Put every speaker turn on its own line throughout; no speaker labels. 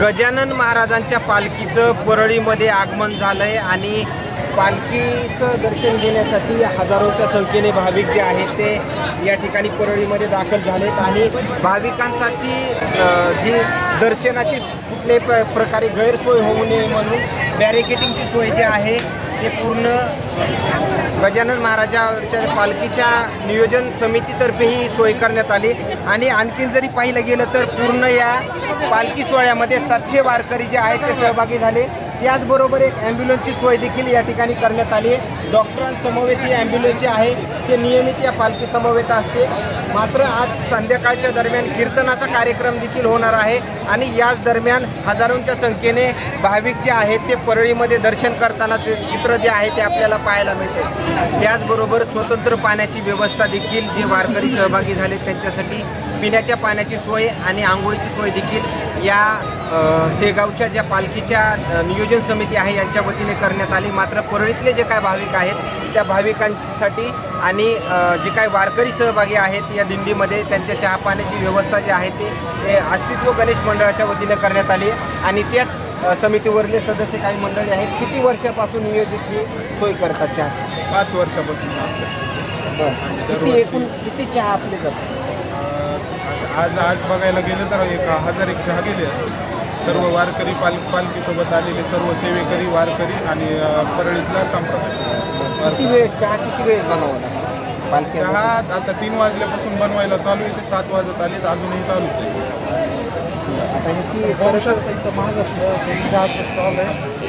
गजानन महाराजांच्या पालखीचं परळीमध्ये आगमन झालं आहे आणि पालखीचं दर्शन घेण्यासाठी हजारोच्या संख्येने भाविक जे आहेत ते या ठिकाणी परळीमध्ये दाखल झालेत आणि भाविकांसाठी जी दर्शनाची कुठल्याही प्र प्रकारे गैरसोय होऊ नये म्हणून बॅरिकेटिंगची सोय जी आहे ते पूर्ण गजानन महाराजाच्या पालखीच्या नियोजन समितीतर्फे ही सोय करण्यात आली. आणि आणखीन जरी पाहिलं गेलं तर पूर्ण या पालखी सोहळ्यामध्ये सातशे वारकरी जे आहेत ते सहभागी झाले. त्याचबरोबर एक ॲम्ब्युलन्सची सोय देखील या ठिकाणी करण्यात आली आहे. डॉक्टरांसमवेत ही ॲम्ब्युलन्स जी आहे ते नियमित या पालखीसमवेत असते. मात्र आज संध्याकाळच्या दरम्यान कीर्तनाचा कार्यक्रम देखील होणार आहे आणि याच दरम्यान हजारोंच्या संख्येने भाविक जे आहेत ते परळीमध्ये दर्शन करताना ते चित्र जे आहे ते आपल्याला पाहायला मिळते. त्याचबरोबर स्वतंत्र पाण्याची व्यवस्था देखील जे वारकरी सहभागी झाले त्यांच्यासाठी पिण्याच्या पाण्याची सोय आणि आंघोळीची सोय देखील या अ, शेगावच्या ज्या पालखीच्या नियोजन समिती आहे यांच्या वतीने करण्यात आली. मात्र परळीतले जे काय भाविक आहेत त्या भाविकांसाठी आणि जे काही वारकरी सहभागी आहेत या दिंडीमध्ये त्यांच्या चहा पाण्याची व्यवस्था जी आहे ते ते अस्तित्व गणेश मंडळाच्या वतीने करण्यात आली. आणि त्याच समितीवरले सदस्य काही मंडळी आहेत किती वर्षापासून नियोजित ही सोय करतात चहा?
पाच वर्षापासून.
किती एकूण किती चहा आपले जातात?
आज आज बघायला गेलं तर एक हजार एक चहा गेले असते. सर्व वारकरी पाल पालखीसोबत आलेले सर्व सेवेकरी वारकरी आणि परळीतला संपर्क
किती वेळेस चहा किती वेळेस बनवावं लागतं पालखी
चहा आता तीन वाजल्यापासून बनवायला चालू आहे ते सात वाजत आले तर अजूनही चालूच आहे.
आता ह्याची
महाराष्ट्र चहाचं स्टॉल आहे.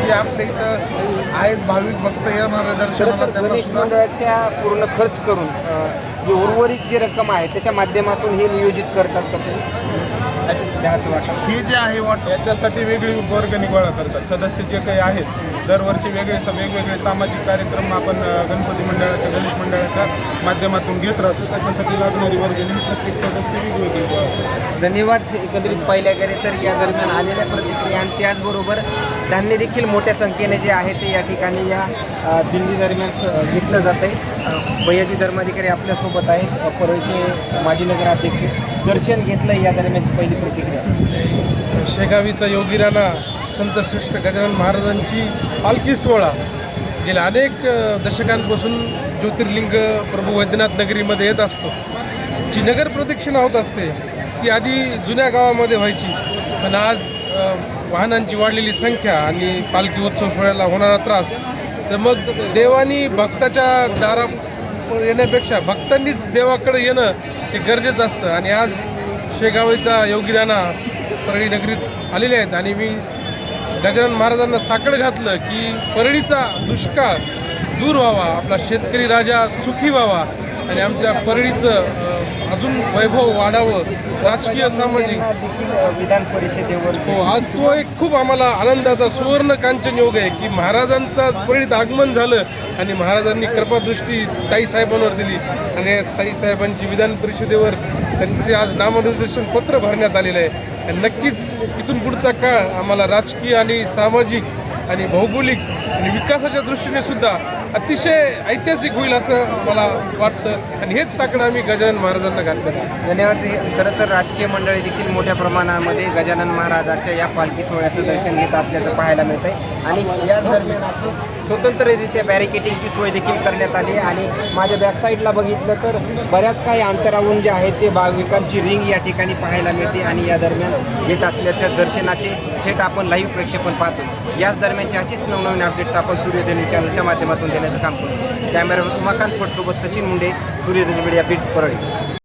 जे आपल्या इथं आहेत भाविक भक्त येणार दर्शनाला
गणेश मंडळाच्या पूर्ण खर्च करून जी उर्वरित जी रक्कम आहे त्याच्या माध्यमातून हे नियोजित करतात का
ही जे आहे वाट याच्यासाठी वेगळी वर्गणी गोळा करतात. सदस्य जे काही आहेत दरवर्षी वेगळे वेगवेगळे सामाजिक कार्यक्रम आपण गणपती मंडळाच्या गणेश मंडळाच्या माध्यमातून घेत राहतो. त्याच्यासाठी लागणारी वर्गणी प्रत्येक सदस्य वेगवेगळी गोळा करतात.
धन्यवाद. एकंदरित पाहिल्या गेले तर या दरम्यान आलेल्या प्रतिक्रिया आणि त्याचबरोबर धान्य देखील मोठ्या संख्येने जे आहे ते या ठिकाणी या दिंडी दरम्यान घेतलं जात आहे भैयाजी धर्माधिकारी आपल्यासोबत आहेत. परळीचे माजी नगराध्यक्ष दर्शन घेतलं या दरम्यानची पहिली प्रतिक्रिया?
शेगावीचा योगी राणा संतश्रेष्ठ गजानन महाराजांची पालखी सोहळा. गेल्या अनेक दशकांपासून ज्योतिर्लिंग प्रभू वैद्यनाथ नगरीमध्ये येत असतो. जी नगर प्रदक्षिणा होत असते ती आधी जुन्या गावामध्ये व्हायची. पण आज वाहनांची वाढलेली संख्या आणि पालखी उत्सव सोहळ्याला होणारा त्रास तर मग देवानी भक्ताच्या दारा येण्यापेक्षा भक्तांनीच देवाकडे येणं हे गरजेचं असतं. आणि आज शेगावळीचा योगी राणा परळी नगरीत आलेले आहेत. आणि मी गजानन महाराजांना साकड घातलं की परळीचा दुष्काळ दूर व्हावा आपला शेतकरी राजा सुखी व्हावा आणि आमच्या परळीचं अजून वैभव वाढावं राजकीय सामाजिक.
विधान परिषदेवर
हो आज तो एक खूप आम्हाला आनंदाचा सुवर्ण कांचन योग आहे की महाराजांचा परळीत आगमन झालं आणि महाराजांनी कृपादृष्टी ताई साहेबांवर दिली. आणि या ताई साहेबांची विधान परिषदेवर त्यांचे आज नामनिर्देशन पत्र भरण्यात आलेलं आहे. आणि नक्कीच इथून पुढचा काळ आम्हाला राजकीय आणि सामाजिक आणि भौगोलिक आणि विकासाच्या दृष्टीने सुद्धा अतिशय ऐतिहासिक होईल असं मला वाटतं. आणि हेच साकडं आम्ही गजानन महाराजांना घातलं
धन्यवाद. खरं तर राजकीय मंडळी देखील मोठ्या प्रमाणामध्ये गजानन महाराजाच्या या पालखी सोहळ्याचं दर्शन घेत असल्याचं पाहायला मिळत आहे आणि या दरम्यान अशी स्वतंत्ररित्या बॅरिकेटिंगची सोय देखील करण्यात आली आणि माझ्या बॅकसाईडला बघितलं तर बऱ्याच काही अंतरावरून जे आहेत ते भाविकांची रिंग या ठिकाणी पाहायला मिळते आणि या दरम्यान येत असल्याच्या दर्शनाचे थेट आपण लाईव्ह प्रक्षेपण पाहतो. याच दरम्यानचे अशीच नवनवीन अपडेट्स आपण सूर्यधनी चॅनलच्या माध्यमातून देण्याचं काम करतो कॅमेरा उमाकांत फटसोबत सचिन मुंडे सूर्यधनी मीडिया बीट परळी.